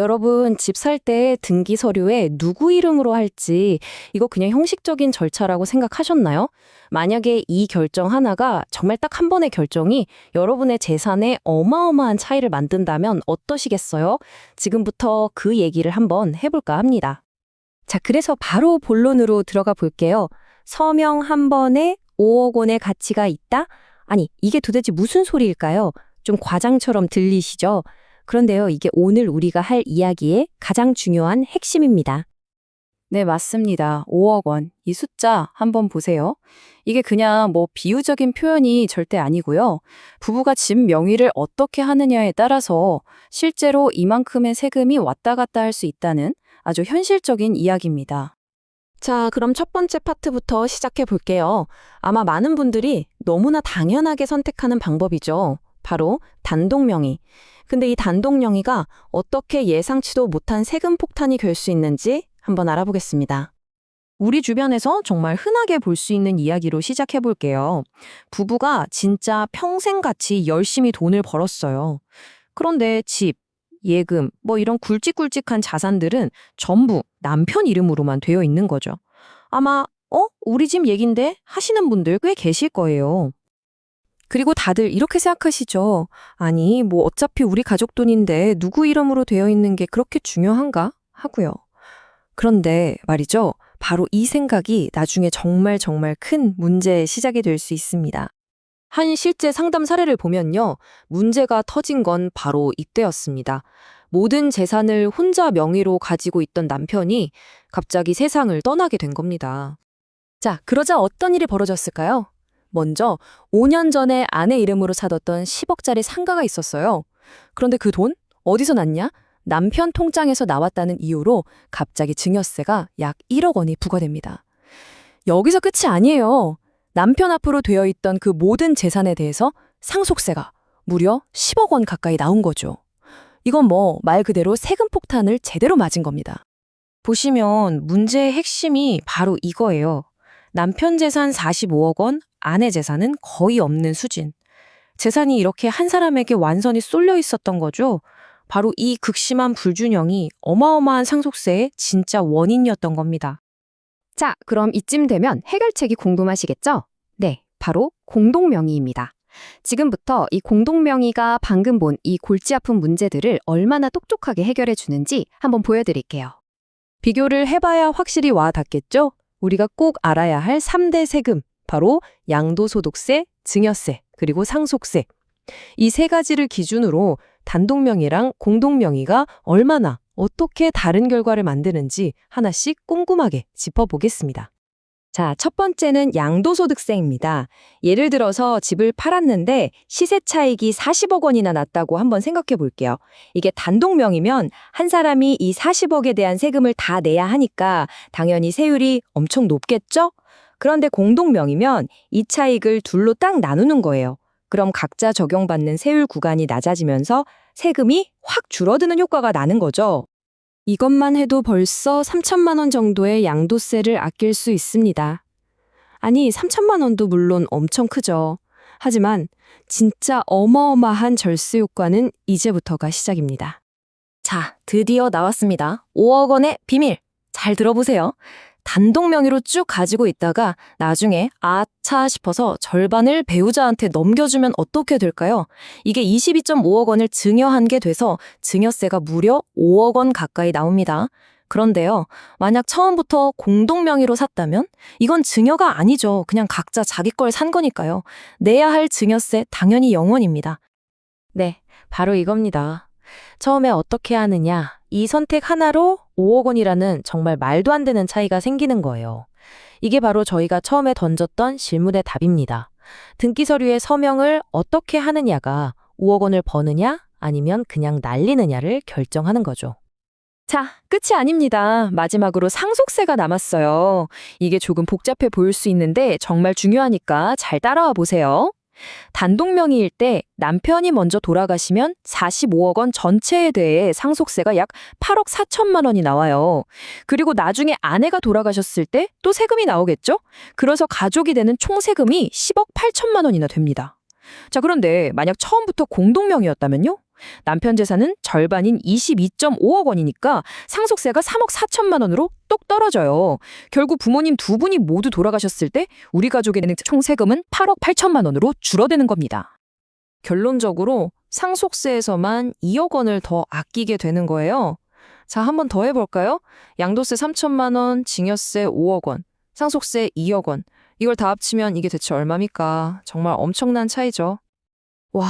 여러분, 집 살 때 등기 서류에 누구 이름으로 할지 이거 그냥 형식적인 절차라고 생각하셨나요? 만약에 이 결정 하나가 정말 딱 한 번의 결정이 여러분의 재산에 어마어마한 차이를 만든다면 어떠시겠어요? 지금부터 그 얘기를 한번 해볼까 합니다. 자, 그래서 바로 본론으로 들어가 볼게요. 서명 한 번에 5억 원의 가치가 있다? 아니, 이게 도대체 무슨 소리일까요? 좀 과장처럼 들리시죠? 그런데요, 이게 오늘 우리가 할 이야기의 가장 중요한 핵심입니다. 네, 맞습니다. 5억 원. 이 숫자 한번 보세요. 이게 그냥 뭐 비유적인 표현이 절대 아니고요. 부부가 집 명의를 어떻게 하느냐에 따라서 실제로 이만큼의 세금이 왔다 갔다 할 수 있다는 아주 현실적인 이야기입니다. 자, 그럼 첫 번째 파트부터 시작해 볼게요. 아마 많은 분들이 너무나 당연하게 선택하는 방법이죠. 바로 단독 명의. 근데 이 단독 명의가 어떻게 예상치도 못한 세금 폭탄이 될 수 있는지 한번 알아보겠습니다. 우리 주변에서 정말 흔하게 볼 수 있는 이야기로 시작해 볼게요. 부부가 진짜 평생 같이 열심히 돈을 벌었어요. 그런데 집, 예금, 뭐 이런 굵직굵직한 자산들은 전부 남편 이름으로만 되어 있는 거죠. 아마, 어? 우리 집 얘긴데? 하시는 분들 꽤 계실 거예요. 그리고 다들 이렇게 생각하시죠. 아니, 뭐 어차피 우리 가족 돈인데 누구 이름으로 되어 있는 게 그렇게 중요한가? 하고요. 그런데 말이죠. 바로 이 생각이 나중에 정말 정말 큰 문제의 시작이 될 수 있습니다. 한 실제 상담 사례를 보면요. 문제가 터진 건 바로 이때였습니다. 모든 재산을 혼자 명의로 가지고 있던 남편이 갑자기 세상을 떠나게 된 겁니다. 자, 그러자 어떤 일이 벌어졌을까요? 먼저 5년 전에 아내 이름으로 사뒀던 10억짜리 상가가 있었어요. 그런데 그 돈 어디서 났냐? 남편 통장에서 나왔다는 이유로 갑자기 증여세가 약 1억 원이 부과됩니다. 여기서 끝이 아니에요. 남편 앞으로 되어 있던 그 모든 재산에 대해서 상속세가 무려 10억 원 가까이 나온 거죠. 이건 뭐 말 그대로 세금 폭탄을 제대로 맞은 겁니다. 보시면 문제의 핵심이 바로 이거예요. 남편 재산 45억 원, 아내 재산은 거의 없는 수준. 재산이 이렇게 한 사람에게 완전히 쏠려 있었던 거죠. 바로 이 극심한 불균형이 어마어마한 상속세의 진짜 원인이었던 겁니다. 자, 그럼 이쯤 되면 해결책이 궁금하시겠죠? 네, 바로 공동명의입니다. 지금부터 이 공동명의가 방금 본 이 골치 아픈 문제들을 얼마나 똑똑하게 해결해 주는지 한번 보여드릴게요. 비교를 해봐야 확실히 와 닿겠죠? 우리가 꼭 알아야 할 3대 세금, 바로 양도소득세, 증여세, 그리고 상속세. 이 세 가지를 기준으로 단독명의랑 공동명의가 얼마나 어떻게 다른 결과를 만드는지 하나씩 꼼꼼하게 짚어보겠습니다. 자, 첫 번째는 양도소득세입니다. 예를 들어서 집을 팔았는데 시세 차익이 40억 원이나 났다고 한번 생각해 볼게요. 이게 단독명이면 한 사람이 이 40억에 대한 세금을 다 내야 하니까 당연히 세율이 엄청 높겠죠? 그런데 공동명이면 이 차익을 둘로 딱 나누는 거예요. 그럼 각자 적용받는 세율 구간이 낮아지면서 세금이 확 줄어드는 효과가 나는 거죠. 이것만 해도 벌써 3천만 원 정도의 양도세를 아낄 수 있습니다. 아니, 3천만 원도 물론 엄청 크죠. 하지만 진짜 어마어마한 절세 효과는 이제부터가 시작입니다. 자, 드디어 나왔습니다. 5억 원의 비밀. 잘 들어보세요. 단독 명의로 쭉 가지고 있다가 나중에 아차 싶어서 절반을 배우자한테 넘겨주면 어떻게 될까요? 이게 22.5억 원을 증여한 게 돼서 증여세가 무려 5억 원 가까이 나옵니다. 그런데요, 만약 처음부터 공동 명의로 샀다면 이건 증여가 아니죠. 그냥 각자 자기 걸 산 거니까요. 내야 할 증여세 당연히 0원입니다. 네, 바로 이겁니다. 처음에 어떻게 하느냐? 이 선택 하나로 5억 원이라는 정말 말도 안 되는 차이가 생기는 거예요. 이게 바로 저희가 처음에 던졌던 질문의 답입니다. 등기 서류에 서명을 어떻게 하느냐가 5억 원을 버느냐 아니면 그냥 날리느냐를 결정하는 거죠. 자, 끝이 아닙니다. 마지막으로 상속세가 남았어요. 이게 조금 복잡해 보일 수 있는데 정말 중요하니까 잘 따라와 보세요. 단독 명의일 때 남편이 먼저 돌아가시면 45억 원 전체에 대해 상속세가 약 8억 4천만 원이 나와요. 그리고 나중에 아내가 돌아가셨을 때 또 세금이 나오겠죠? 그래서 가족이 되는 총 세금이 10억 8천만 원이나 됩니다. 자, 그런데 만약 처음부터 공동 명의였다면요? 남편 재산은 절반인 22.5억 원이니까 상속세가 3억 4천만 원으로 똑 떨어져요. 결국 부모님 두 분이 모두 돌아가셨을 때 우리 가족의 내는 총 세금은 8억 8천만 원으로 줄어드는 겁니다. 결론적으로 상속세에서만 2억 원을 더 아끼게 되는 거예요. 자, 한번 더 해볼까요? 양도세 3천만 원, 증여세 5억 원, 상속세 2억 원. 이걸 다 합치면 이게 대체 얼마입니까? 정말 엄청난 차이죠. 와,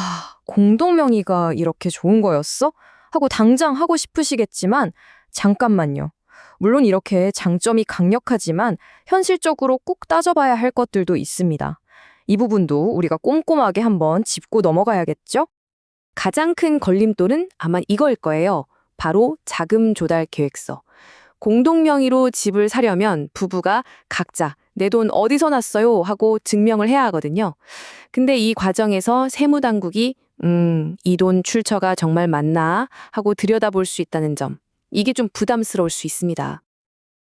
공동명의가 이렇게 좋은 거였어? 하고 당장 하고 싶으시겠지만, 잠깐만요. 물론 이렇게 장점이 강력하지만 현실적으로 꼭 따져봐야 할 것들도 있습니다. 이 부분도 우리가 꼼꼼하게 한번 짚고 넘어가야겠죠? 가장 큰 걸림돌은 아마 이거일 거예요. 바로 자금 조달 계획서. 공동 명의로 집을 사려면 부부가 각자 내 돈 어디서 났어요 하고 증명을 해야 하거든요. 근데 이 과정에서 세무당국이 음, 이 돈 출처가 정말 맞나 하고 들여다볼 수 있다는 점. 이게 좀 부담스러울 수 있습니다.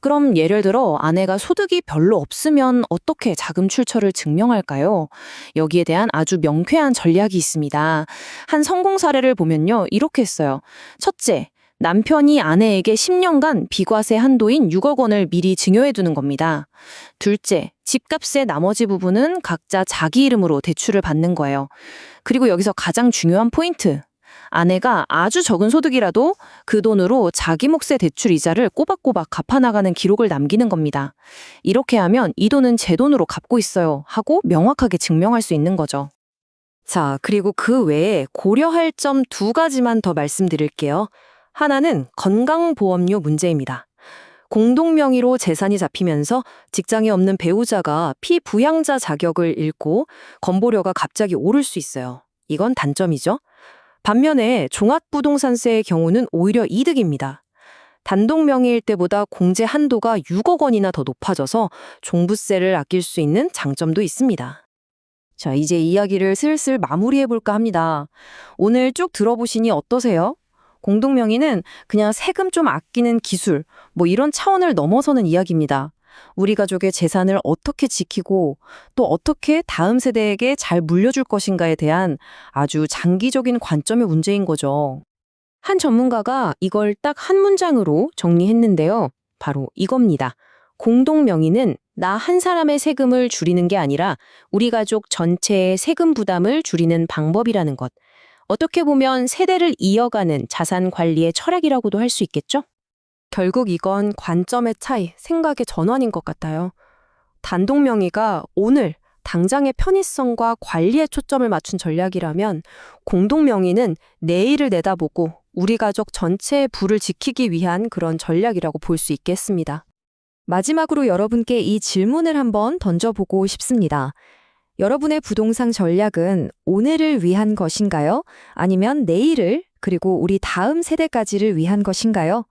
그럼 예를 들어 아내가 소득이 별로 없으면 어떻게 자금 출처를 증명할까요? 여기에 대한 아주 명쾌한 전략이 있습니다. 한 성공 사례를 보면요. 이렇게 했어요. 첫째, 남편이 아내에게 10년간 비과세 한도인 6억 원을 미리 증여해 두는 겁니다. 둘째, 집값의 나머지 부분은 각자 자기 이름으로 대출을 받는 거예요. 그리고 여기서 가장 중요한 포인트. 아내가 아주 적은 소득이라도 그 돈으로 자기 몫의 대출 이자를 꼬박꼬박 갚아나가는 기록을 남기는 겁니다. 이렇게 하면 이 돈은 제 돈으로 갚고 있어요 하고 명확하게 증명할 수 있는 거죠. 자, 그리고 그 외에 고려할 점 두 가지만 더 말씀드릴게요. 하나는 건강보험료 문제입니다. 공동 명의로 재산이 잡히면서 직장에 없는 배우자가 피부양자 자격을 잃고 건보료가 갑자기 오를 수 있어요. 이건 단점이죠. 반면에 종합부동산세의 경우는 오히려 이득입니다. 단독 명의일 때보다 공제 한도가 6억 원이나 더 높아져서 종부세를 아낄 수 있는 장점도 있습니다. 자, 이제 이야기를 슬슬 마무리해 볼까 합니다. 오늘 쭉 들어보시니 어떠세요? 공동명의는 그냥 세금 좀 아끼는 기술, 뭐 이런 차원을 넘어서는 이야기입니다. 우리 가족의 재산을 어떻게 지키고 또 어떻게 다음 세대에게 잘 물려줄 것인가에 대한 아주 장기적인 관점의 문제인 거죠. 한 전문가가 이걸 딱 한 문장으로 정리했는데요. 바로 이겁니다. 공동명의는 나 한 사람의 세금을 줄이는 게 아니라 우리 가족 전체의 세금 부담을 줄이는 방법이라는 것. 어떻게 보면 세대를 이어가는 자산 관리의 철학이라고도 할 수 있겠죠? 결국 이건 관점의 차이, 생각의 전환인 것 같아요. 단독 명의가 오늘 당장의 편의성과 관리에 초점을 맞춘 전략이라면 공동 명의는 내일을 내다보고 우리 가족 전체의 부를 지키기 위한 그런 전략이라고 볼 수 있겠습니다. 마지막으로 여러분께 이 질문을 한번 던져보고 싶습니다. 여러분의 부동산 전략은 오늘을 위한 것인가요? 아니면 내일을, 그리고 우리 다음 세대까지를 위한 것인가요?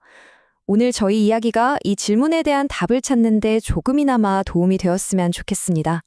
오늘 저희 이야기가 이 질문에 대한 답을 찾는 데 조금이나마 도움이 되었으면 좋겠습니다.